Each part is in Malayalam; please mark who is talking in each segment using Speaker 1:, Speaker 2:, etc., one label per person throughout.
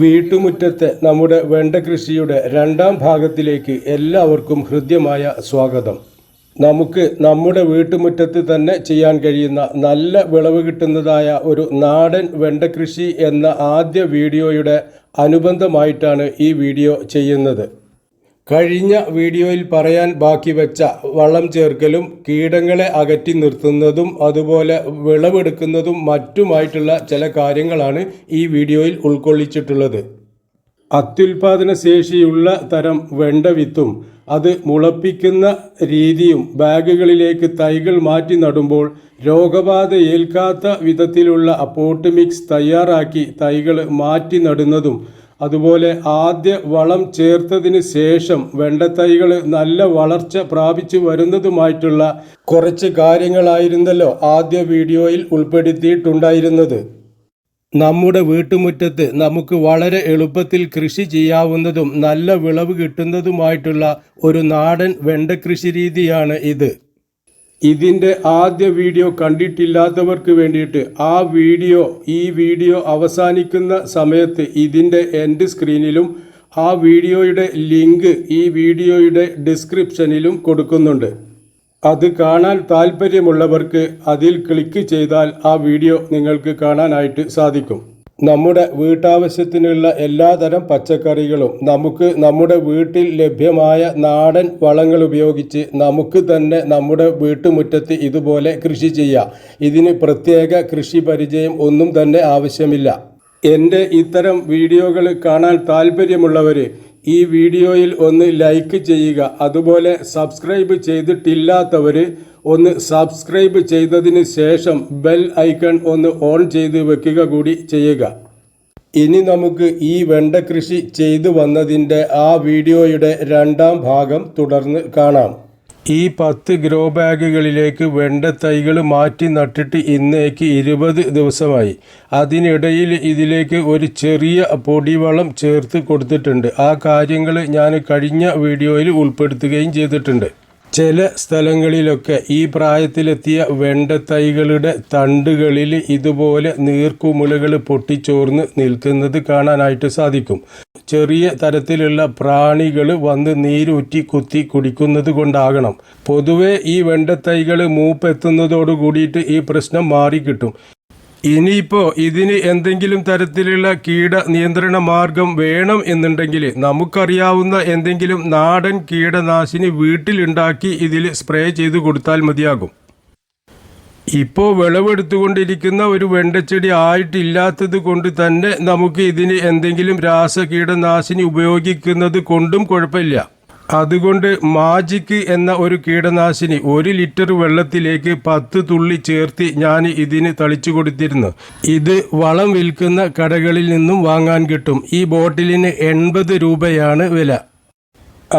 Speaker 1: വീട്ടുമുറ്റത്തെ നമ്മുടെ വെണ്ട കൃഷിയുടെ രണ്ടാം ഭാഗത്തിലേക്ക് എല്ലാവർക്കും ഹൃദ്യമായ സ്വാഗതം. നമുക്ക് നമ്മുടെ വീട്ടുമുറ്റത്ത് തന്നെ ചെയ്യാൻ കഴിയുന്ന നല്ല വിളവ് കിട്ടുന്നതായ ഒരു നാടൻ വെണ്ട കൃഷി എന്ന ആദ്യ വീഡിയോയുടെ അനുബന്ധമായിട്ടാണ് ഈ വീഡിയോ ചെയ്യുന്നത്. കഴിഞ്ഞ വീഡിയോയിൽ പറയാൻ ബാക്കി വെച്ച വള്ളം ചേർക്കലും കീടങ്ങളെ അകറ്റി നിർത്തുന്നതും അതുപോലെ വിളവെടുക്കുന്നതും മറ്റുമായിട്ടുള്ള ചില കാര്യങ്ങളാണ് ഈ വീഡിയോയിൽ ഉൾക്കൊള്ളിച്ചിട്ടുള്ളത്. അത്യുൽപാദന ശേഷിയുള്ള തരം വെണ്ട വിത്തും അത് മുളപ്പിക്കുന്ന രീതിയും ബാഗുകളിലേക്ക് തൈകൾ മാറ്റി നടുമ്പോൾ രോഗബാധ ഏൽക്കാത്ത വിധത്തിലുള്ള പോട്ട് മിക്സ് തയ്യാറാക്കി തൈകൾ മാറ്റി നടുന്നതും അതുപോലെ ആദ്യ വളം ചേർത്തതിന് ശേഷം വെണ്ടത്തൈകൾ നല്ല വളർച്ച പ്രാപിച്ചു വരുന്നതുമായിട്ടുള്ള കുറച്ച് കാര്യങ്ങളായിരുന്നല്ലോ ആദ്യ വീഡിയോയിൽ ഉൾപ്പെടുത്തിയിട്ടുണ്ടായിരുന്നത്. നമ്മുടെ വീട്ടുമുറ്റത്ത് നമുക്ക് വളരെ എളുപ്പത്തിൽ കൃഷി ചെയ്യാവുന്നതും നല്ല വിളവ് കിട്ടുന്നതുമായിട്ടുള്ള ഒരു നാടൻ വെണ്ട കൃഷി രീതിയാണ് ഇത്. ഇതിന്റെ ആദ്യ വീഡിയോ കണ്ടിട്ടില്ലാത്തവർക്ക് വേണ്ടിയിട്ട് ആ വീഡിയോ ഈ വീഡിയോ അവസാനിക്കുന്ന സമയത്ത് ഇതിന്റെ എൻഡ് സ്ക്രീനിലും ആ വീഡിയോയുടെ ലിങ്ക് ഈ വീഡിയോയുടെ ഡിസ്ക്രിപ്ഷനിലും കൊടുക്കുന്നുണ്ട്. അത് കാണാൻ താല്പര്യമുള്ളവർക്ക് അതിൽ ക്ലിക്ക് ചെയ്താൽ ആ വീഡിയോ നിങ്ങൾക്ക് കാണാനായിട്ട് സാധിക്കും. നമ്മുടെ വീട്ടാവശ്യത്തിനുള്ള എല്ലാതരം പച്ചക്കറികളും നമുക്ക് നമ്മുടെ വീട്ടിൽ ലഭ്യമായ നാടൻ വളങ്ങൾ ഉപയോഗിച്ച് നമുക്ക് തന്നെ നമ്മുടെ വീട്ടുമുറ്റത്ത് ഇതുപോലെ കൃഷി ചെയ്യാം. ഇതിന് പ്രത്യേക കൃഷി പരിചയം ഒന്നും തന്നെ ആവശ്യമില്ല. എന്റെ ഇത്തരം വീഡിയോകൾ കാണാൻ താല്പര്യമുള്ളവർ ഈ വീഡിയോയിൽ ഒന്ന് ലൈക്ക് ചെയ്യുക. അതുപോലെ സബ്സ്ക്രൈബ് ചെയ്തിട്ടില്ലാത്തവർ ഒന്ന് സബ്സ്ക്രൈബ് ചെയ്തതിന് ശേഷം ബെൽ ഐക്കൺ ഒന്ന് ഓൺ ചെയ്ത് വെക്കുക കൂടി ചെയ്യുക. ഇനി നമുക്ക് ഈ വെണ്ട കൃഷി ചെയ്തു വന്നതിന്റെ ആ വീഡിയോയുടെ രണ്ടാം ഭാഗം തുടർന്ന് കാണാം. ഈ പത്ത് ഗ്രോ ബാഗുകളിലേക്ക് വെണ്ട തൈകൾ മാറ്റി നട്ടിട്ട് ഇന്നേക്ക് ഇരുപത് ദിവസമായി. അതിനിടയിൽ ഇതിലേക്ക് ഒരു ചെറിയ പൊടിവളം ചേർത്ത് കൊടുത്തിട്ടുണ്ട്. ആ കാര്യങ്ങൾ ഞാൻ കഴിഞ്ഞ വീഡിയോയിൽ ഉൾപ്പെടുത്തുകയും ചെയ്തിട്ടുണ്ട്. ചില സ്ഥലങ്ങളിലൊക്കെ ഈ പ്രായത്തിലെത്തിയ വെണ്ടത്തൈകളുടെ തണ്ടുകളിൽ ഇതുപോലെ നീർക്കുമുലകൾ പൊട്ടിച്ചോർന്ന് നിൽക്കുന്നത് കാണാനായിട്ട് സാധിക്കും. ചെറിയ തരത്തിലുള്ള പ്രാണികൾ വന്ന് നീരൂറ്റി കുത്തി കുടിക്കുന്നത് കൊണ്ടാകണം. പൊതുവെ ഈ വെണ്ടത്തൈകൾ മൂപ്പെത്തുന്നതോട് കൂടിയിട്ട് ഈ പ്രശ്നം മാറിക്കിട്ടും. ഇനിയിപ്പോൾ ഇതിന് എന്തെങ്കിലും തരത്തിലുള്ള കീട നിയന്ത്രണ മാർഗം വേണം എന്നുണ്ടെങ്കിൽ നമുക്കറിയാവുന്ന എന്തെങ്കിലും നാടൻ കീടനാശിനി വീട്ടിലുണ്ടാക്കി ഇതിൽ സ്പ്രേ ചെയ്ത് കൊടുത്താൽ മതിയാകും. ഇപ്പോൾ വിളവെടുത്തുകൊണ്ടിരിക്കുന്ന ഒരു വെണ്ടച്ചെടി ആയിട്ടില്ലാത്തത് കൊണ്ട് തന്നെ നമുക്ക് ഇതിന് എന്തെങ്കിലും രാസകീടനാശിനി ഉപയോഗിക്കുന്നത് കൊണ്ടും കുഴപ്പമില്ല. അതുകൊണ്ട് മാജിക് എന്ന ഒരു കീടനാശിനി ഒരു ലിറ്റർ വെള്ളത്തിലേക്ക് പത്ത് തുള്ളി ചേർത്ത് ഞാൻ ഇതിന് തളിച്ചു കൊടുത്തിരുന്നു. ഇത് വളം വിൽക്കുന്ന കടകളിൽ നിന്നും വാങ്ങാൻ കിട്ടും. ഈ ബോട്ടിലിന് എൺപത് രൂപയാണ് വില.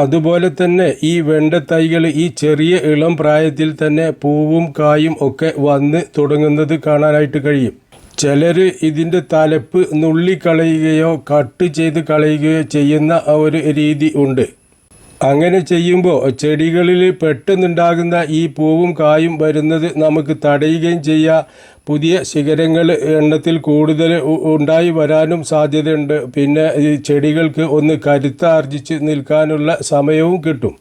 Speaker 1: അതുപോലെ തന്നെ ഈ വെണ്ട തൈകൾ ഈ ചെറിയ ഇളം പ്രായത്തിൽ തന്നെ പൂവും കായും ഒക്കെ വന്ന് തുടങ്ങുന്നത് കാണാനായിട്ട് കഴിയും. ചിലർ ഇതിന്റെ തലപ്പ് നുള്ളിക്കളയുകയോ കട്ട് ചെയ്ത് കളയുകയോ ചെയ്യുന്ന ഒരു രീതി ഉണ്ട്. അങ്ങനെ ചെയ്യുമ്പോൾ ചെടികളിൽ പെട്ടെന്നുണ്ടാകുന്ന ഈ പൂവും കായും വരുന്നത് നമുക്ക് തടയുകയും ചെയ്യാം. പുതിയ ശിഖരങ്ങൾ എണ്ണത്തിൽ കൂടുതൽ ഉണ്ടായി വരാനും സാധ്യതയുണ്ട്. പിന്നെ ഈ ചെടികൾക്ക് ഒന്ന് കരുത്താർജിച്ച് നിൽക്കാനുള്ള സമയവും കിട്ടും.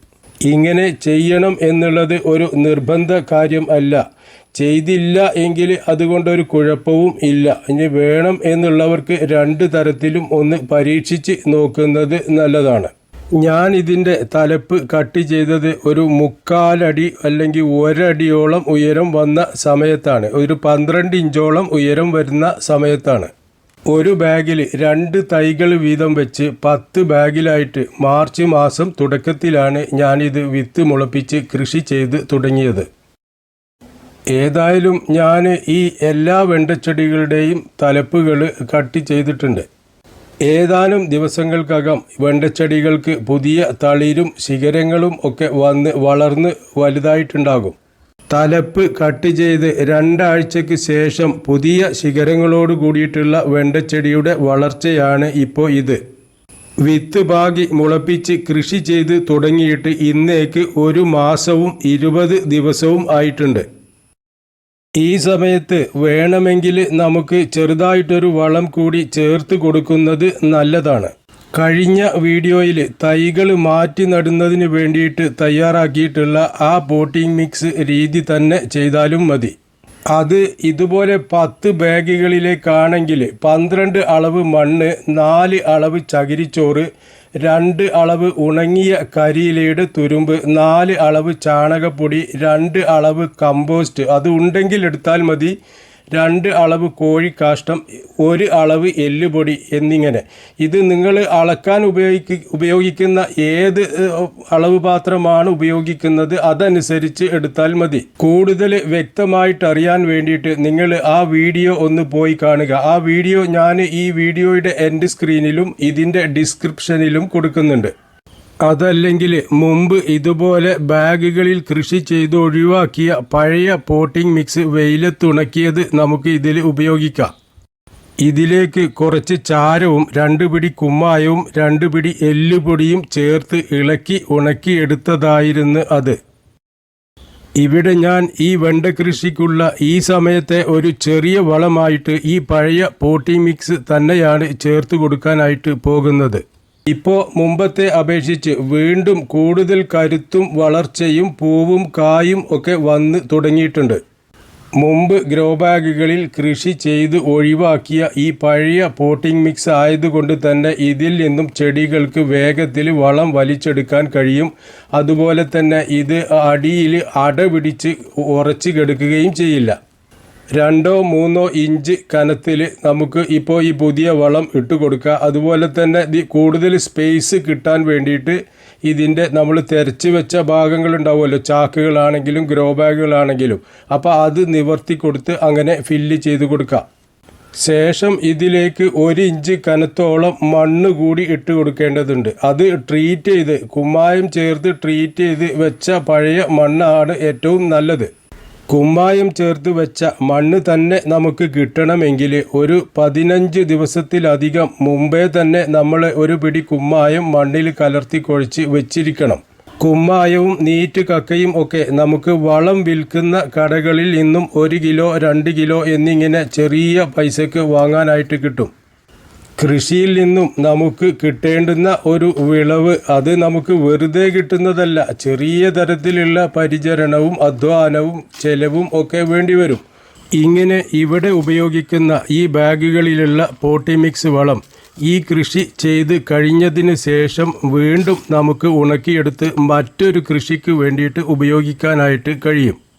Speaker 1: ഇങ്ങനെ ചെയ്യണം എന്നുള്ളത് ഒരു നിർബന്ധ കാര്യം അല്ല. ചെയ്തില്ല എങ്കിൽ അതുകൊണ്ടൊരു കുഴപ്പവും ഇല്ല. ഇനി വേണം എന്നുള്ളവർക്ക് രണ്ട് തരത്തിലും ഒന്ന് പരീക്ഷിച്ച് നോക്കുന്നത് നല്ലതാണ്. ഞാൻ ഇതിന്റെ തലപ്പ് കട്ട് ചെയ്തത് ഒരു മുക്കാലടി അല്ലെങ്കിൽ ഒരടിയോളം ഉയരം വന്ന സമയത്താണ്. ഒരു പന്ത്രണ്ട് ഇഞ്ചോളം ഉയരം വരുന്ന സമയത്താണ്. ഒരു ബാഗിൽ രണ്ട് തൈകൾ വീതം വെച്ച് പത്ത് ബാഗിലായിട്ട് മാർച്ച് മാസം തുടക്കത്തിലാണ് ഞാനിത് വിത്ത് മുളപ്പിച്ച് കൃഷി ചെയ്ത് തുടങ്ങിയത്. ഏതായാലും ഞാൻ ഈ എല്ലാ വെണ്ടച്ചെടികളുടെയും തലപ്പുകൾ കട്ട് ചെയ്തിട്ടുണ്ട്. ഏതാനും ദിവസങ്ങൾക്കകം വെണ്ടച്ചെടികൾക്ക് പുതിയ തളിരും ശിഖരങ്ങളും ഒക്കെ വന്ന് വളർന്ന് വലുതായിട്ടുണ്ടാകും. തലപ്പ് കട്ട് ചെയ്ത് രണ്ടാഴ്ചയ്ക്ക് ശേഷം പുതിയ ശിഖരങ്ങളോട് കൂടിയിട്ടുള്ള വെണ്ടച്ചെടിയുടെ വളർച്ചയാണ് ഇപ്പോൾ ഇത്. വിത്ത് പാകി മുളപ്പിച്ച് കൃഷി ചെയ്ത് തുടങ്ങിയിട്ട് ഇന്നേക്ക് ഒരു മാസവും ഇരുപത് ദിവസവും ആയിട്ടുണ്ട്. ഈ സമയത്ത് വേണമെങ്കിൽ നമുക്ക് ചെറുതായിട്ടൊരു വളം കൂടി ചേർത്ത് കൊടുക്കുന്നത് നല്ലതാണ്. കഴിഞ്ഞ വീഡിയോയിൽ തൈകൾ മാറ്റി നടുന്നതിന് വേണ്ടിയിട്ട് തയ്യാറാക്കിയിട്ടുള്ള ആ പോട്ടിംഗ് മിക്സ് രീതി തന്നെ ചെയ്താലും മതി. അത് ഇതുപോലെ പത്ത് ബാഗുകളിലേക്കാണെങ്കിൽ പന്ത്രണ്ട് അളവ് മണ്ണ് നാല് അളവ് ചകിരിച്ചോറ് രണ്ട് അളവ് ഉണങ്ങിയ കരിയിലയുടെ തുരുമ്പ് നാല് അളവ് ചാണകപ്പൊടി രണ്ട് അളവ് കമ്പോസ്റ്റ്. അത് ഉണ്ടെങ്കിൽ എടുത്താൽ മതി. രണ്ട് അളവ് കോഴിക്കാഷ്ടം ഒരു അളവ് എല്ലുപൊടി എന്നിങ്ങനെ. ഇത് നിങ്ങൾ അളക്കാൻ ഉപയോഗിക്ക ഉപയോഗിക്കുന്ന ഏത് അളവ് പാത്രമാണ് ഉപയോഗിക്കുന്നത് അതനുസരിച്ച് എടുത്താൽ മതി. കൂടുതൽ വ്യക്തമായിട്ട് അറിയാൻ വേണ്ടിയിട്ട് നിങ്ങൾ ആ വീഡിയോ ഒന്ന് പോയി കാണുക. ആ വീഡിയോ ഞാൻ ഈ വീഡിയോയുടെ എൻഡ് സ്ക്രീനിലും ഇതിന്റെ ഡിസ്ക്രിപ്ഷനിലും കൊടുക്കുന്നുണ്ട്. അതല്ലെങ്കിൽ മുമ്പ് ഇതുപോലെ ബാഗുകളിൽ കൃഷി ചെയ്ത് ഒഴിവാക്കിയ പഴയ പോട്ടിംഗ് മിക്സ് വെയിലത്തുണക്കിയത് നമുക്ക് ഇതിൽ ഉപയോഗിക്കാം. ഇതിലേക്ക് കുറച്ച് ചാരവും രണ്ട് പിടി കുമ്മായവും രണ്ട് പിടി എല്ലുപൊടിയും ചേർത്ത് ഇളക്കി ഉണക്കിയെടുത്തതായിരുന്നു അത്. ഇവിടെ ഞാൻ ഈ വെണ്ട കൃഷിക്കുള്ള ഈ സമയത്തെ ഒരു ചെറിയ വളമായിട്ട് ഈ പഴയ പോട്ടിംഗ് മിക്സ് തന്നെയാണ് ചേർത്ത് കൊടുക്കാനായിട്ട് പോകുന്നത്. ഇപ്പോൾ മുമ്പത്തെ അപേക്ഷിച്ച് വീണ്ടും കൂടുതൽ കരുത്തും വളർച്ചയും പൂവും കായും ഒക്കെ വന്ന് തുടങ്ങിയിട്ടുണ്ട്. മുമ്പ് ഗ്രോ ബാഗുകളിൽ കൃഷി ചെയ്ത് ഒഴിവാക്കിയ ഈ പഴയ പോട്ടിംഗ് മിക്സ് ആയതുകൊണ്ട് തന്നെ ഇതിൽ നിന്നും ചെടികൾക്ക് വേഗത്തിൽ വളം വലിച്ചെടുക്കാൻ കഴിയും. അതുപോലെ തന്നെ ഇത് അടിയിൽ അടപിടിച്ച് ഉറച്ചു കിടക്കുകയും ചെയ്യില്ല. രണ്ടോ മൂന്നോ ഇഞ്ച് കനത്തിൽ നമുക്ക് ഇപ്പോൾ ഈ പുതിയ വളം ഇട്ട് കൊടുക്കുക അതുപോലെ തന്നെ കൂടുതൽ സ്പേസ് കിട്ടാൻ വേണ്ടിയിട്ട് ഇതിന്റെ നമ്മൾ തെരച്ച് വെച്ച ഭാഗങ്ങളുണ്ടാവുമല്ലോ ചാക്കുകളാണെങ്കിലും ഗ്രോ ബാഗുകളാണെങ്കിലും അപ്പോൾ അത് നിവർത്തി കൊടുത്ത് അങ്ങനെ ഫില്ല് ചെയ്ത് കൊടുക്കുക ശേഷം ഇതിലേക്ക് ഒരു ഇഞ്ച് കനത്തോളം മണ്ണ് കൂടി ഇട്ട് കൊടുക്കേണ്ടതുണ്ട്. അത് ട്രീറ്റ് ചെയ്ത് കുമ്മായം ചേർത്ത് ട്രീറ്റ് ചെയ്ത് വെച്ച പഴയ മണ്ണാണ് ഏറ്റവും നല്ലത്. കുമ്മായം ചേർത്ത് വെച്ച മണ്ണ് തന്നെ നമുക്ക് കിട്ടണമെങ്കിൽ ഒരു പതിനഞ്ച് ദിവസത്തിലധികം മുമ്പേ തന്നെ നമ്മൾ ഒരു പിടി കുമ്മായം മണ്ണിൽ കലർത്തി കുഴച്ച് വെച്ചിരിക്കണം. കുമ്മായവും നീറ്റ് കക്കയും ഒക്കെ നമുക്ക് വളം വിൽക്കുന്ന കടകളിൽ നിന്നും ഒരു കിലോ രണ്ട് കിലോ എന്നിങ്ങനെ ചെറിയ പൈസക്ക് വാങ്ങാനായിട്ട് കിട്ടും. കൃഷിയിൽ നിന്നും നമുക്ക് കിട്ടേണ്ടുന്ന ഒരു വിളവ് അത് നമുക്ക് വെറുതെ കിട്ടുന്നതല്ല. ചെറിയ തരത്തിലുള്ള പരിചരണവും അധ്വാനവും ചെലവും ഒക്കെ വേണ്ടിവരും ഇങ്ങനെ ഇവിടെ ഉപയോഗിക്കുന്ന ഈ ബാഗുകളിലുള്ള പോട്ടിമിക്സ് വളം ഈ കൃഷി ചെയ്ത് കഴിഞ്ഞതിന് ശേഷം വീണ്ടും നമുക്ക് ഉണക്കിയെടുത്ത് മറ്റൊരു കൃഷിക്ക് വേണ്ടിയിട്ട് ഉപയോഗിക്കാനായിട്ട് കഴിയും.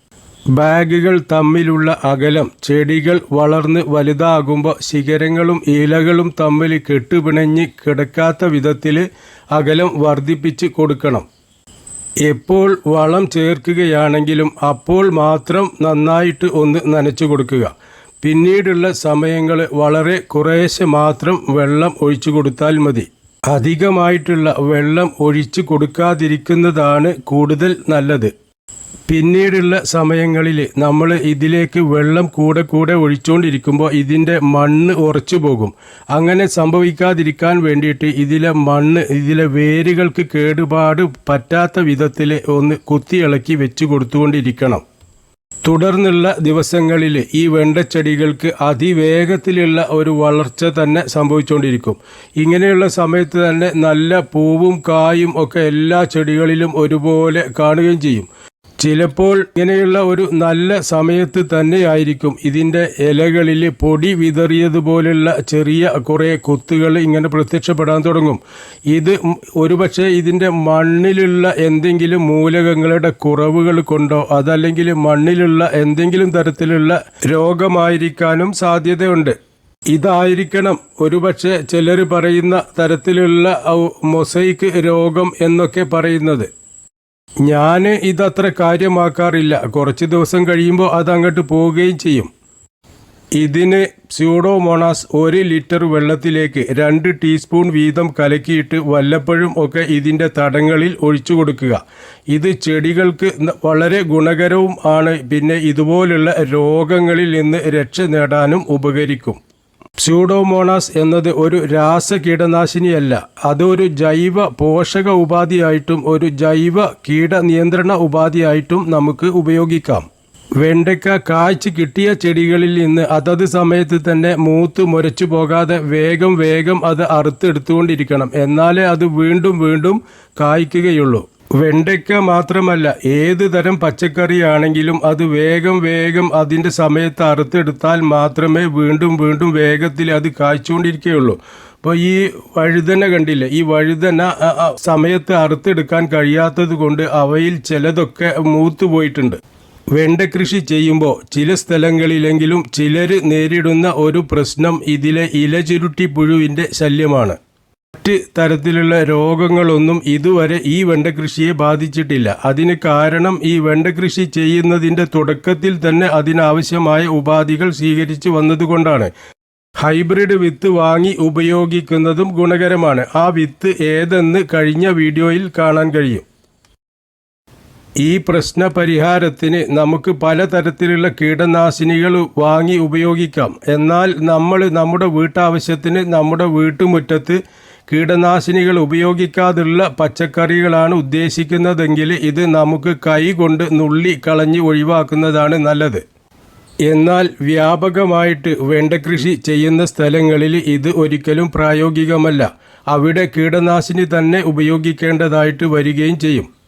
Speaker 1: ബാഗുകൾ തമ്മിലുള്ള അകലം ചെടികൾ വളർന്ന് വലുതാകുമ്പോൾ ശിഖരങ്ങളും ഇലകളും തമ്മിൽ കെട്ടുപിണഞ്ഞ് കിടക്കാത്ത വിധത്തിൽ അകലം വർദ്ധിപ്പിച്ച് കൊടുക്കണം. എപ്പോൾ വളം ചേർക്കുകയാണെങ്കിലും അപ്പോൾ മാത്രം നന്നായിട്ട് ഒന്ന് നനച്ചു കൊടുക്കുക. പിന്നീടുള്ള സമയങ്ങൾ വളരെ കുറേശ്ശെ മാത്രം വെള്ളം ഒഴിച്ചു കൊടുത്താൽ മതി. അധികമായിട്ടുള്ള വെള്ളം ഒഴിച്ചു കൊടുക്കാതിരിക്കുന്നതാണ് കൂടുതൽ നല്ലത്. പിന്നീടുള്ള സമയങ്ങളിൽ നമ്മൾ ഇതിലേക്ക് വെള്ളം കൂടെ കൂടെ ഒഴിച്ചുകൊണ്ടിരിക്കുമ്പോൾ ഇതിന്റെ മണ്ണ് ഉറച്ചു പോകും. അങ്ങനെ സംഭവിക്കാതിരിക്കാൻ വേണ്ടിയിട്ട് ഇതിലെ മണ്ണ് ഇതിലെ വേരുകൾക്ക് കേടുപാട് പറ്റാത്ത വിധത്തിൽ ഒന്ന് കുത്തിയിളക്കി വെച്ച് കൊടുത്തുകൊണ്ടിരിക്കണം. തുടർന്നുള്ള ദിവസങ്ങളിൽ ഈ വെണ്ടച്ചെടികൾക്ക് അതിവേഗത്തിലുള്ള ഒരു വളർച്ച തന്നെ സംഭവിച്ചുകൊണ്ടിരിക്കും ഇങ്ങനെയുള്ള സമയത്ത് തന്നെ നല്ല പൂവും കായും ഒക്കെ എല്ലാ ചെടികളിലും ഒരുപോലെ കാണുകയും ചെയ്യും. ചിലപ്പോൾ ഇങ്ങനെയുള്ള ഒരു നല്ല സമയത്ത് തന്നെയായിരിക്കും ഇതിന്റെ ഇലകളിൽ പൊടി വിതറിയതുപോലുള്ള ചെറിയ കുറേ കുത്തുകൾ ഇങ്ങനെ പ്രത്യക്ഷപ്പെടാൻ തുടങ്ങും. ഇത് ഒരുപക്ഷെ ഇതിന്റെ മണ്ണിലുള്ള എന്തെങ്കിലും മൂലകങ്ങളുടെ കുറവുകൾ കൊണ്ടോ അതല്ലെങ്കിൽ മണ്ണിലുള്ള എന്തെങ്കിലും തരത്തിലുള്ള രോഗമായിരിക്കാനും സാധ്യതയുണ്ട്. ഇതായിരിക്കണം ഒരുപക്ഷെ ചിലർ പറയുന്ന തരത്തിലുള്ള മൊസൈക്ക് രോഗം എന്നൊക്കെ പറയുന്നത്. ഞാൻ ഇതത്ര കാര്യമാക്കാറില്ല. കുറച്ച് ദിവസം കഴിയുമ്പോൾ അത് അങ്ങോട്ട് പോവുകയും ചെയ്യും. ഇതിന് സ്യൂഡോമോണാസ് ഒരു ലിറ്റർ വെള്ളത്തിലേക്ക് രണ്ട് ടീസ്പൂൺ വീതം കലക്കിയിട്ട് വല്ലപ്പോഴും ഒക്കെ ഇതിന്റെ തടങ്ങളിൽ ഒഴിച്ചു കൊടുക്കുക. ഇത് ചെടികൾക്ക് വളരെ ഗുണകരവും ആണ്. പിന്നെ ഇതുപോലുള്ള രോഗങ്ങളിൽ നിന്ന് രക്ഷ നേടാനും ഉപകരിക്കും. സ്യൂഡോമോണാസ് എന്നത് ഒരു രാസ കീടനാശിനിയല്ല അതൊരു ജൈവ പോഷക ഉപാധിയായിട്ടും ഒരു ജൈവ കീടനിയന്ത്രണ ഉപാധിയായിട്ടും നമുക്ക് ഉപയോഗിക്കാം. വെണ്ടയ്ക്ക കാഴ്ച കിട്ടിയ ചെടികളിൽ നിന്ന് അതത് സമയത്ത് തന്നെ മൂത്ത് മുരച്ചു പോകാതെ വേഗം വേഗം അത് അറുത്തെടുത്തുകൊണ്ടിരിക്കണം. എന്നാലേ അത് വീണ്ടും വീണ്ടും കായ്ക്കുകയുള്ളൂ. വെണ്ടയ്ക്ക മാത്രമല്ല ഏത് തരം പച്ചക്കറിയാണെങ്കിലും അത് വേഗം വേഗം അതിന്റെ സമയത്ത് അറുത്തെടുത്താൽ മാത്രമേ വീണ്ടും വീണ്ടും വേഗത്തിൽ അത് കായ്ച്ചുകൊണ്ടിരിക്കുകയുള്ളൂ. അപ്പോൾ ഈ വഴുതന കണ്ടില്ലേ ഈ വഴുതന സമയത്ത് അറുത്തെടുക്കാൻ കഴിയാത്തത് കൊണ്ട് അവയിൽ ചിലതൊക്കെ മൂത്ത് പോയിട്ടുണ്ട്. വെണ്ട കൃഷി ചെയ്യുമ്പോൾ ചില സ്ഥലങ്ങളിലെങ്കിലും ചിലർ നേരിടുന്ന ഒരു പ്രശ്നം ഇതിലെ ഇലചുരുട്ടി പുഴുവിന്റെ ശല്യമാണ്. മറ്റ് തരത്തിലുള്ള രോഗങ്ങളൊന്നും ഇതുവരെ ഈ വെണ്ടകൃഷിയെ ബാധിച്ചിട്ടില്ല. അതിന് കാരണം ഈ വെണ്ടകൃഷി ചെയ്യുന്നതിന്റെ തുടക്കത്തിൽ തന്നെ അതിനാവശ്യമായ ഉപാധികൾ സ്വീകരിച്ചു വന്നതുകൊണ്ടാണ്. ഹൈബ്രിഡ് വിത്ത് വാങ്ങി ഉപയോഗിക്കുന്നതും ഗുണകരമാണ്. ആ വിത്ത് ഏതെന്ന് കഴിഞ്ഞ വീഡിയോയിൽ കാണാൻ കഴിയും. ഈ പ്രശ്ന പരിഹാരത്തിന് നമുക്ക് പലതരത്തിലുള്ള കീടനാശിനികൾ വാങ്ങി ഉപയോഗിക്കാം. എന്നാൽ നമ്മൾ നമ്മുടെ വീട്ടാവശ്യത്തിന് നമ്മുടെ വീട്ടുമുറ്റത്ത് കീടനാശിനികൾ ഉപയോഗിക്കാതുള്ള പച്ചക്കറികളാണ് ഉദ്ദേശിക്കുന്നതെങ്കിൽ ഇത് നമുക്ക് കൈ കൊണ്ട് നുള്ളി കളഞ്ഞ് ഒഴിവാക്കുന്നതാണ് നല്ലത്. എന്നാൽ വ്യാപകമായിട്ട് വേണ്ട കൃഷി ചെയ്യുന്ന സ്ഥലങ്ങളിൽ ഇത് ഒരിക്കലും പ്രായോഗികമല്ല. അവിടെ കീടനാശിനി തന്നെ ഉപയോഗിക്കേണ്ടതായിട്ട് വരികയും ചെയ്യും.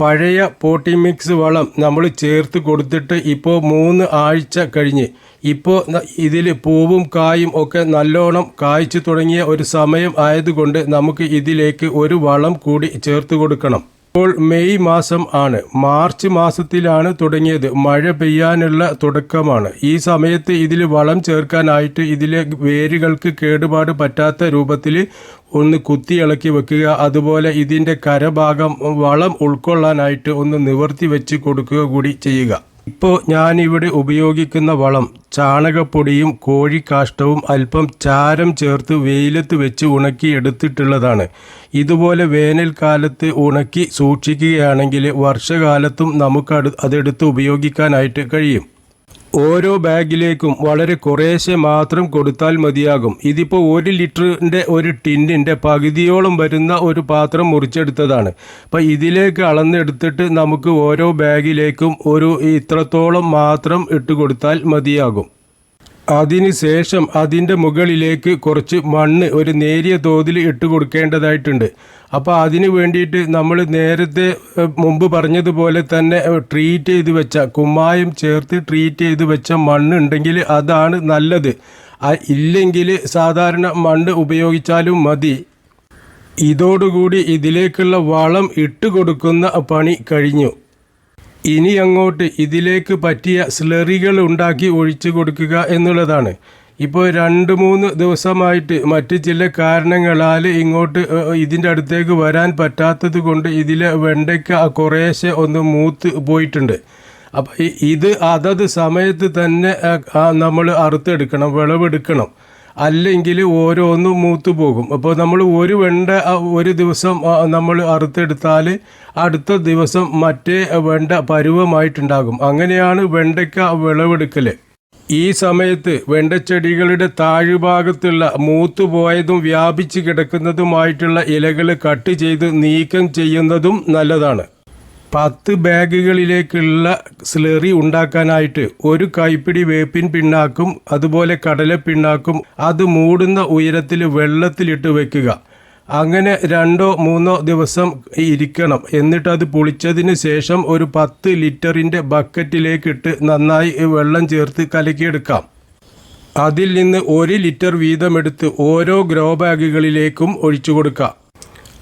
Speaker 1: പഴയ പോട്ടി മിക്സ് വളം നമ്മൾ ചേർത്ത് കൊടുത്തിട്ട് ഇപ്പോൾ മൂന്ന് ആഴ്ച കഴിഞ്ഞ്. ഇപ്പോൾ ഇതിൽ പൂവും കായും ഒക്കെ നല്ലോണം കായ്ച്ചു തുടങ്ങിയ ഒരു സമയം ആയതുകൊണ്ട് നമുക്ക് ഇതിലേക്ക് ഒരു വളം കൂടി ചേർത്ത് കൊടുക്കണം. ഇപ്പോൾ മെയ് മാസം ആണ്. മാർച്ച് മാസത്തിലാണ് തുടങ്ങിയത്. മഴ പെയ്യാനുള്ള തുടക്കമാണ്. ഈ സമയത്ത് ഇതിൽ വളം ചേർക്കാനായിട്ട് ഇതിലെ വേരുകൾക്ക് കേടുപാട് പറ്റാത്ത രൂപത്തിൽ ഒന്ന് കുത്തി ഇളക്കി വെക്കുക. അതുപോലെ ഇതിന്റെ കരഭാഗം വളം ഉൾക്കൊള്ളാനായിട്ട് ഒന്ന് നിവർത്തി വെച്ച് കൊടുക്കുക കൂടി ചെയ്യുക. ഇപ്പോൾ ഞാനിവിടെ ഉപയോഗിക്കുന്ന വളം ചാണകപ്പൊടിയും കോഴിക്കാഷ്ടവും അല്പം ചാരം ചേർത്ത് വെയിലത്ത് വെച്ച് ഉണക്കി എടുത്തിട്ടുള്ളതാണ്. ഇതുപോലെ വേനൽക്കാലത്ത് ഉണക്കി സൂക്ഷിക്കുകയാണെങ്കിൽ വർഷകാലത്തും നമുക്ക് അതെടുത്ത് ഉപയോഗിക്കാനായിട്ട് കഴിയും. ഓരോ ബാഗിലേക്കും വളരെ കുറേശ്ശെ മാത്രം കൊടുത്താൽ മതിയാകും. ഇതിപ്പോൾ ഒരു ലിറ്ററിന്റെ ഒരു ടിന്നിന്റെ പകുതിയോളം വരുന്ന ഒരു പാത്രം മുറിച്ചെടുത്തതാണ്. അപ്പോൾ ഇതിലേക്ക് അളന്നെടുത്തിട്ട് നമുക്ക് ഓരോ ബാഗിലേക്കും ഒരു ഇത്രത്തോളം മാത്രം ഇട്ട് കൊടുത്താൽ മതിയാകും. അതിനുശേഷം അതിന്റെ മുകളിലേക്ക് കുറച്ച് മണ്ണ് ഒരു നേരിയ തോതിൽ ഇട്ട് കൊടുക്കേണ്ടതായിട്ടുണ്ട്. അപ്പോൾ അതിന് വേണ്ടിയിട്ട് നമ്മൾ നേരത്തെ മുമ്പ് പറഞ്ഞതുപോലെ തന്നെ ട്രീറ്റ് ചെയ്ത് വെച്ച കുമ്മായം ചേർത്ത് ട്രീറ്റ് ചെയ്ത് വെച്ച മണ്ണ് ഉണ്ടെങ്കിൽ അതാണ് നല്ലത്. ഇല്ലെങ്കിൽ സാധാരണ മണ്ണ് ഉപയോഗിച്ചാലും മതി. ഇതോടുകൂടി ഇതിലേക്കുള്ള വളം ഇട്ട് കൊടുക്കുന്ന പണി കഴിഞ്ഞു. ഇനി അങ്ങോട്ട് ഇതിലേക്ക് പറ്റിയ സ്ലറികൾ ഉണ്ടാക്കി ഒഴിച്ചു കൊടുക്കുക എന്നുള്ളതാണ്. ഇപ്പോൾ രണ്ട് മൂന്ന് ദിവസമായിട്ട് മറ്റ് ചില കാരണങ്ങളാൽ ഇങ്ങോട്ട് ഇതിന്റെ അടുത്തേക്ക് വരാൻ പറ്റാത്തത് കൊണ്ട് ഇതിലെ വെണ്ടയ്ക്ക കുറേശ്ശെ ഒന്ന് മൂത്ത് പോയിട്ടുണ്ട്. അപ്പം ഇത് അതത് സമയത്ത് തന്നെ നമ്മൾ അറുത്തെടുക്കണം വിളവെടുക്കണം. അല്ലെങ്കിൽ ഓരോന്നും മൂത്ത് പോകും. അപ്പോൾ നമ്മൾ ഒരു വെണ്ട ഒരു ദിവസം നമ്മൾ അറുത്തെടുത്താൽ അടുത്ത ദിവസം മറ്റേ വെണ്ട പരുവമായിട്ടുണ്ടാകും. അങ്ങനെയാണ് വെണ്ടയ്ക്ക വിളവെടുക്കൽ ഈ സമയത്ത് വെണ്ടച്ചെടികളുടെ താഴ്ഭാഗത്തുള്ള മൂത്തുപോയതും വ്യാപിച്ച് കിടക്കുന്നതുമായിട്ടുള്ള ഇലകൾ കട്ട് ചെയ്ത് നീക്കം ചെയ്യുന്നതും നല്ലതാണ്. പത്ത് ബാഗുകളിലേക്കുള്ള സ്ലെറി ഉണ്ടാക്കാനായിട്ട് ഒരു കൈപ്പിടി വേപ്പിൻ പിണ്ണാക്കും അതുപോലെ കടല പിണ്ണാക്കും അത് മൂടുന്ന ഉയരത്തിൽ വെള്ളത്തിലിട്ട് വെക്കുക. അങ്ങനെ രണ്ടോ മൂന്നോ ദിവസം ഇരിക്കണം. എന്നിട്ട് അത് പൊളിച്ചതിന് ശേഷം ഒരു പത്ത് ലിറ്ററിന്റെ ബക്കറ്റിലേക്കിട്ട് നന്നായി വെള്ളം ചേർത്ത് കലക്കിയെടുക്കാം. അതിൽ നിന്ന് ഒരു ലിറ്റർ വീതമെടുത്ത് ഓരോ ഗ്രോ ബാഗുകളിലേക്കും ഒഴിച്ചു കൊടുക്കാം.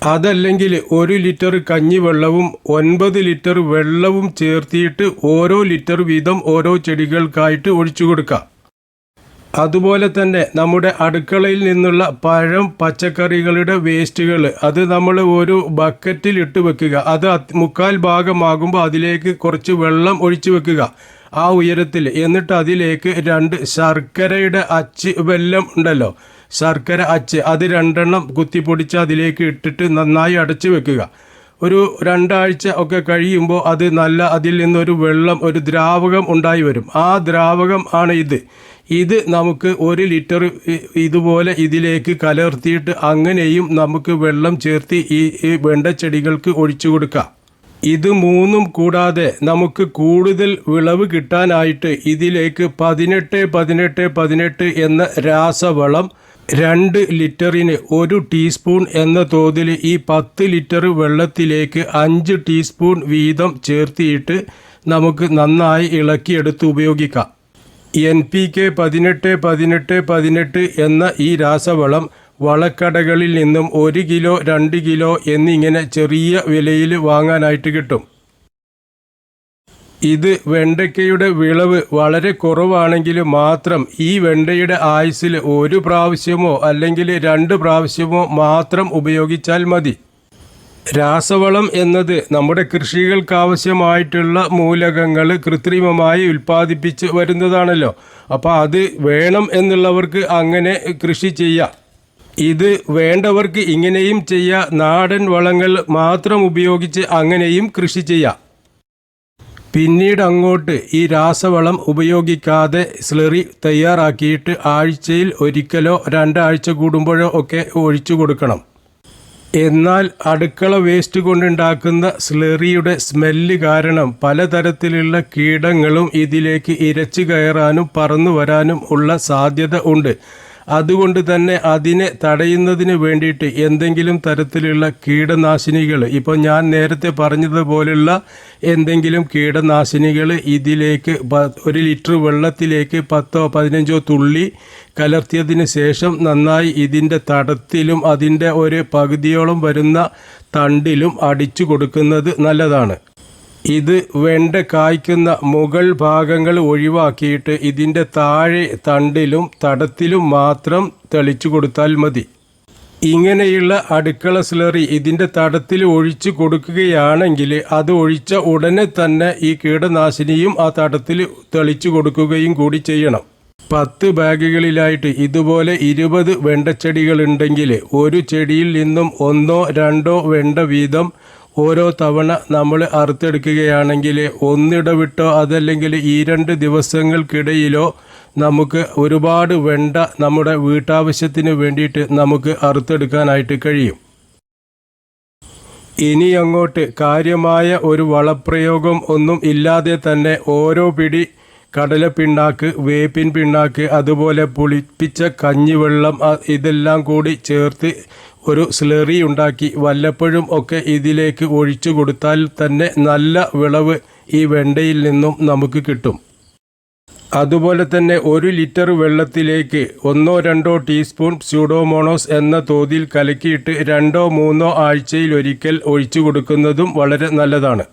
Speaker 1: അതല്ലെങ്കിൽ ഒരു ലിറ്റർ കഞ്ഞിവെള്ളവും ഒൻപത് ലിറ്റർ വെള്ളവും ചേർത്തിയിട്ട് ഓരോ ലിറ്റർ വീതം ഓരോ ചെടികൾക്കായിട്ട് ഒഴിച്ചു കൊടുക്കാം. അതുപോലെ തന്നെ നമ്മുടെ അടുക്കളയിൽ നിന്നുള്ള പഴം പച്ചക്കറികളുടെ വേസ്റ്റുകൾ അത് നമ്മൾ ഒരു ബക്കറ്റിൽ ഇട്ട് വെക്കുക. അത് മുക്കാൽ ഭാഗമാകുമ്പോൾ അതിലേക്ക് കുറച്ച് വെള്ളം ഒഴിച്ചു വെക്കുക ആ ഉയരത്തിൽ. എന്നിട്ട് അതിലേക്ക് രണ്ട് ശർക്കരയുടെ അച്ച് വെല്ലം ഉണ്ടല്ലോ. ശർക്കര അച്ച് അത് രണ്ടെണ്ണം കുത്തിപ്പൊടിച്ച് അതിലേക്ക് ഇട്ടിട്ട് നന്നായി അടച്ചു വെക്കുക. ഒരു രണ്ടാഴ്ച ഒക്കെ കഴിയുമ്പോൾ അത് നല്ല അതിൽ നിന്നൊരു വെള്ളം ഒരു ദ്രാവകം ഉണ്ടായി വരും. ആ ദ്രാവകം ആണ് ഇത്. ഇത് നമുക്ക് ഒരു ലിറ്റർ ഇതുപോലെ ഇതിലേക്ക് കലർത്തിയിട്ട് അങ്ങനെയും നമുക്ക് വെള്ളം ചേർത്ത് ഈ വെണ്ടച്ചെടികൾക്ക് ഒഴിച്ചു കൊടുക്കാം. ഇത് മൂന്നും കൂടാതെ നമുക്ക് കൂടുതൽ വിളവ് കിട്ടാനായിട്ട് ഇതിലേക്ക് പതിനെട്ട് പതിനെട്ട് പതിനെട്ട് എന്ന രാസവളം രണ്ട് ലിറ്ററിന് ഒരു ടീസ്പൂൺ എന്ന തോതിൽ ഈ പത്ത് ലിറ്റർ വെള്ളത്തിലേക്ക് അഞ്ച് ടീസ്പൂൺ വീതം ചേർത്തിയിട്ട് നമുക്ക് നന്നായി ഇളക്കിയെടുത്ത് ഉപയോഗിക്കാം. എൻ പി കെ പതിനെട്ട് പതിനെട്ട് പതിനെട്ട് എന്ന ഈ രാസവളം വളക്കടകളിൽ നിന്നും ഒരു കിലോ രണ്ട് കിലോ എന്നിങ്ങനെ ചെറിയ വിലയിൽ വാങ്ങാനായിട്ട് കിട്ടും. ഇത് വെണ്ടയ്ക്കയുടെ വിളവ് വളരെ കുറവാണെങ്കിൽ മാത്രം ഈ വെണ്ടയുടെ ആയുസ്സിൽ ഒരു പ്രാവശ്യമോ അല്ലെങ്കിൽ രണ്ട് പ്രാവശ്യമോ മാത്രം ഉപയോഗിച്ചാൽ മതി. രാസവളം എന്നത് നമ്മുടെ കൃഷികൾക്കാവശ്യമായിട്ടുള്ള മൂലകങ്ങൾ കൃത്രിമമായി ഉൽപ്പാദിപ്പിച്ച് വരുന്നതാണല്ലോ. അപ്പോൾ അത് വേണം എന്നുള്ളവർക്ക് അങ്ങനെ കൃഷി ചെയ്യാം. ഇത് വേണ്ടവർക്ക് ഇങ്ങനെയും ചെയ്യാം. നാടൻ വളങ്ങൾ മാത്രം ഉപയോഗിച്ച് അങ്ങനെയും കൃഷി ചെയ്യാം. പിന്നീട് അങ്ങോട്ട് ഈ രാസവളം ഉപയോഗിക്കാതെ സ്ലറി തയ്യാറാക്കിയിട്ട് ആഴ്ചയിൽ ഒരിക്കലോ രണ്ടാഴ്ച കൂടുമ്പോഴോ ഒക്കെ ഒഴിച്ചു കൊടുക്കണം. എന്നാൽ അടുക്കള വേസ്റ്റ് കൊണ്ടുണ്ടാക്കുന്ന സ്ലെറിയുടെ സ്മെല്ല് കാരണം പലതരത്തിലുള്ള കീടങ്ങളും ഇതിലേക്ക് ഇരച്ചു കയറാനും പറന്നു വരാനും ഉള്ള സാധ്യത ഉണ്ട്. അതുകൊണ്ട് തന്നെ അതിനെ തടയുന്നതിന് വേണ്ടിയിട്ട് എന്തെങ്കിലും തരത്തിലുള്ള കീടനാശിനികൾ ഇപ്പോൾ ഞാൻ നേരത്തെ പറഞ്ഞതുപോലുള്ള എന്തെങ്കിലും കീടനാശിനികൾ ഇതിലേക്ക് ഒരു ലിറ്റർ വെള്ളത്തിലേക്ക് പത്തോ പതിനഞ്ചോ തുള്ളി കലർത്തിയതിന് ശേഷം നന്നായി ഇതിന്റെ തടത്തിലും അതിന്റെ ഒരു പകുതിയോളം വരുന്ന തണ്ടിലും അടിച്ചു കൊടുക്കുന്നത് നല്ലതാണ്. ഇത് വെണ്ട കായ്ക്കുന്ന മുകൾ ഭാഗങ്ങൾ ഒഴിവാക്കിയിട്ട് ഇതിന്റെ താഴെ തണ്ടിലും തടത്തിലും മാത്രം തെളിച്ചു കൊടുത്താൽ മതി. ഇങ്ങനെയുള്ള അടുക്കള സ്ലറി ഇതിന്റെ തടത്തിൽ ഒഴിച്ചു കൊടുക്കുകയാണെങ്കിൽ അത് ഒഴിച്ച ഉടനെ തന്നെ ഈ കീടനാശിനിയും ആ തടത്തിൽ തെളിച്ചു കൊടുക്കുകയും കൂടി ചെയ്യണം. പത്ത് ബാഗുകളിലായിട്ട് ഇതുപോലെ ഇരുപത് വെണ്ടച്ചെടികളുണ്ടെങ്കിൽ ഒരു ചെടിയിൽ നിന്നും ഒന്നോ രണ്ടോ വെണ്ട വീതം ഓരോ തവണ നമ്മൾ അറുത്തെടുക്കുകയാണെങ്കിൽ ഒന്നിടവിട്ടോ അതല്ലെങ്കിൽ ഈ രണ്ട് ദിവസങ്ങൾക്കിടയിലോ നമുക്ക് ഒരുപാട് വെണ്ട നമ്മുടെ വീട്ടാവശ്യത്തിന് വേണ്ടിയിട്ട് നമുക്ക് അറുത്തെടുക്കാനായിട്ട് കഴിയും. ഇനി അങ്ങോട്ട് കാര്യമായ ഒരു വളപ്രയോഗം ഒന്നും ഇല്ലാതെ തന്നെ ഓരോ പിടി കടലപ്പിണ്ണാക്ക് വേപ്പിൻ പിണ്ണാക്ക് അതുപോലെ പുളിപ്പിച്ച കഞ്ഞിവെള്ളം ഇതെല്ലാം കൂടി ചേർത്ത് ഒരു സ്ലറി ഉണ്ടാക്കി വല്ലപ്പോഴും ഒക്കെ ഇതിലേക്ക് ഒഴിച്ചു കൊടുത്താൽ തന്നെ നല്ല വിളവ് ഈ വെണ്ടയിൽ നിന്നും നമുക്ക് കിട്ടും. അതുപോലെ തന്നെ ഒരു ലിറ്റർ വെള്ളത്തിലേക്ക് ഒന്നോ രണ്ടോ ടീസ്പൂൺ സ്യൂഡോമോണോസ് എന്ന തോതിൽ കലക്കിയിട്ട് രണ്ടോ മൂന്നോ ആഴ്ചയിൽ ഒരിക്കൽ ഒഴിച്ചു കൊടുക്കുന്നതും വളരെ നല്ലതാണ്.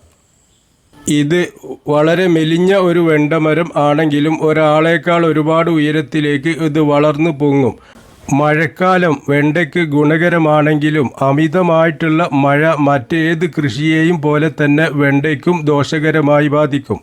Speaker 1: ഇത് വളരെ മെലിഞ്ഞ ഒരു വെണ്ടമരം ആണെങ്കിലും ഒരാളേക്കാൾ ഒരുപാട് ഉയരത്തിലേക്ക് ഇത് വളർന്നു പൊങ്ങും. മഴക്കാലം വെണ്ടയ്ക്ക് ഗുണകരമാണെങ്കിലും അമിതമായിട്ടുള്ള മഴ മറ്റേത് കൃഷിയെയും പോലെ തന്നെ വെണ്ടയ്ക്കും ദോഷകരമായി ബാധിക്കും.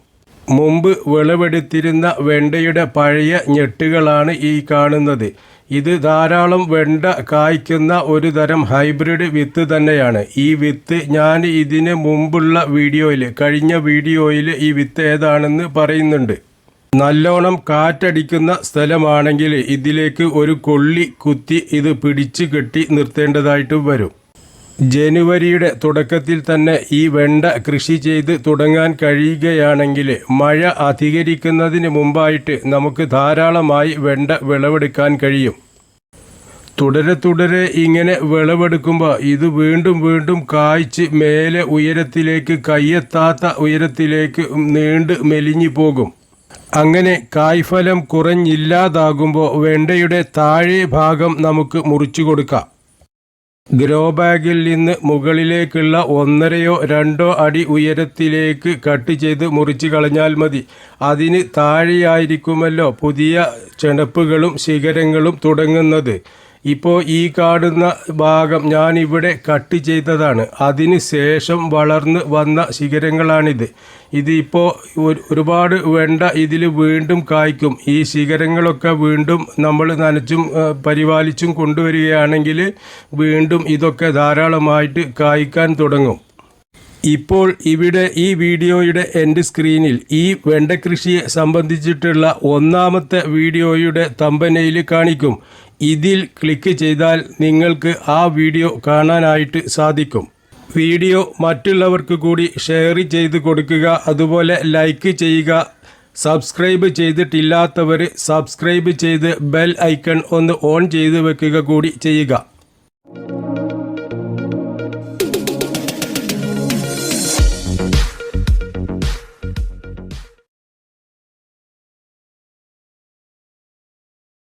Speaker 1: മുമ്പ് വിളവെടുത്തിരുന്ന വെണ്ടയുടെ പഴയ ഞെട്ടുകളാണ് ഈ കാണുന്നത്. ഇത് ധാരാളം വെണ്ട കായ്ക്കുന്ന ഒരു തരം ഹൈബ്രിഡ് വിത്ത് തന്നെയാണ്. ഈ വിത്ത് ഞാൻ ഇതിന് മുമ്പുള്ള വീഡിയോയിൽ കഴിഞ്ഞ വീഡിയോയിൽ ഈ വിത്ത് ഏതാണെന്ന് പറയുന്നുണ്ട്. നല്ലോണം കാറ്റടിക്കുന്ന സ്ഥലമാണെങ്കിൽ ഇതിലേക്ക് ഒരു കൊള്ളി കുത്തി ഇത് പിടിച്ചു കെട്ടി നിർത്തേണ്ടതായിട്ട് വരും. ജനുവരിയുടെ തുടക്കത്തിൽ തന്നെ ഈ വെണ്ട കൃഷി ചെയ്ത് തുടങ്ങാൻ കഴിയുകയാണെങ്കിൽ മഴ അധികരിക്കുന്നതിന് മുമ്പായിട്ട് നമുക്ക് ധാരാളമായി വെണ്ട വിളവെടുക്കാൻ കഴിയും. തുടരെ തുടരെ ഇങ്ങനെ വിളവെടുക്കുമ്പോൾ ഇത് വീണ്ടും വീണ്ടും കായ്ച്ച് മേലെ ഉയരത്തിലേക്ക് കയ്യെത്താത്ത ഉയരത്തിലേക്ക് നീണ്ട് മെലിഞ്ഞു പോകും. അങ്ങനെ കായ്ഫലം കുറഞ്ഞില്ലാതാകുമ്പോൾ വെണ്ടയുടെ താഴെ ഭാഗം നമുക്ക് മുറിച്ചു കൊടുക്കാം. ഗ്രോ ബാഗിൽ നിന്ന് മുകളിലേക്കുള്ള ഒന്നരയോ രണ്ടോ അടി ഉയരത്തിലേക്ക് കട്ട് ചെയ്ത് മുറിച്ച് കളഞ്ഞാൽ മതി. അതിന് താഴെയായിരിക്കുമല്ലോ പുതിയ ചെണപ്പുകളും ശിഖരങ്ങളും തുടങ്ങുന്നത്. ഇപ്പോൾ ഈ കാണുന്ന ഭാഗം ഞാനിവിടെ കട്ട് ചെയ്തതാണ്. അതിന് ശേഷം വളർന്ന് വന്ന ശിഖരങ്ങളാണിത്. ഇതിപ്പോൾ ഒരു- ഒരുപാട് വെണ്ട ഇതിൽ വീണ്ടും കായ്ക്കും. ഈ ശിഖരങ്ങളൊക്കെ വീണ്ടും നമ്മൾ നനച്ചും പരിപാലിച്ചും കൊണ്ടുവരികയാണെങ്കിൽ വീണ്ടും ഇതൊക്കെ ധാരാളമായിട്ട് കായ്ക്കാൻ തുടങ്ങും. ഇപ്പോൾ ഇവിടെ ഈ വീഡിയോയുടെ എന്റെ സ്ക്രീനിൽ ഈ വെണ്ട കൃഷിയെ സംബന്ധിച്ചിട്ടുള്ള ഒന്നാമത്തെ വീഡിയോയുടെ തമ്പനയിൽ കാണിക്കും. ഇതിൽ ക്ലിക്ക് ചെയ്താൽ നിങ്ങൾക്ക് ആ വീഡിയോ കാണാനായിട്ട് സാധിക്കും. വീഡിയോ മറ്റുള്ളവർക്ക് കൂടി ഷെയർ ചെയ്ത് കൊടുക്കുക അതുപോലെ ലൈക്ക് ചെയ്യുക. സബ്സ്ക്രൈബ് ചെയ്തിട്ടില്ലാത്തവർ സബ്സ്ക്രൈബ് ചെയ്ത് ബെൽ ഐക്കൺ ഒന്ന് ഓൺ ചെയ്ത് വെക്കുക കൂടി ചെയ്യുക.